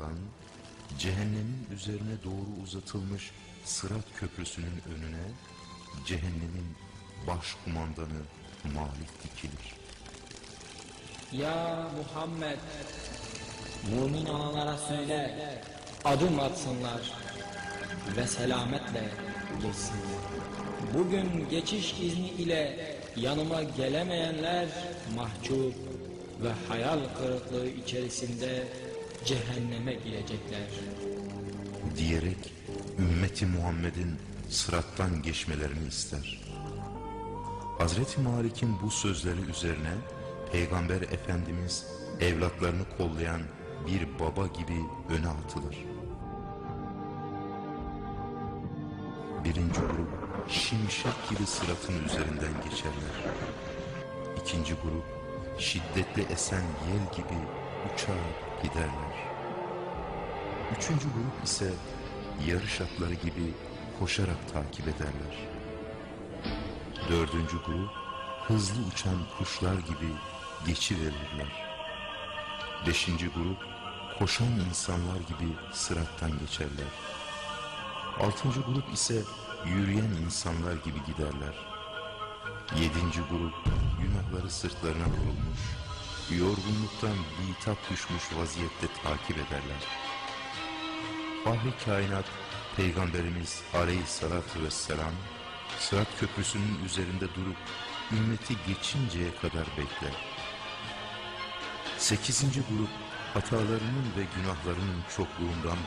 olan cehennemin üzerine doğru uzatılmış Sırat Köprüsü'nün önüne cehennemin başkumandanı Malik dikilir. Ya Muhammed Mümin olanlara söyle Adım atsınlar Ve selametle geçsinler Bugün geçiş izni ile Yanıma gelemeyenler Mahcup ve hayal kırıklığı içerisinde Cehenneme girecekler diyerek ümmeti Muhammed'in sırattan geçmelerini ister. Hazreti Malik'in bu sözleri üzerine Peygamber Efendimiz evlatlarını kollayan bir baba gibi öne atılır. Birinci grup şimşek gibi sıratın üzerinden geçerler. İkinci grup şiddetli esen yel gibi uçar giderler. Üçüncü grup ise yarış atları gibi koşarak takip ederler. Dördüncü grup hızlı uçan kuşlar gibi geçiverirler. Beşinci grup koşan insanlar gibi sırattan geçerler. Altıncı grup ise yürüyen insanlar gibi giderler. Yedinci grup günahları sırtlarına vurulmuş, yorgunluktan bitap düşmüş vaziyette takip ederler. Fahri kainat Peygamberimiz aleyhissalatu vesselam Sırat köprüsünün üzerinde durup ümmeti geçinceye kadar bekler. Sekizinci grup hatalarının ve günahlarının çokluğundan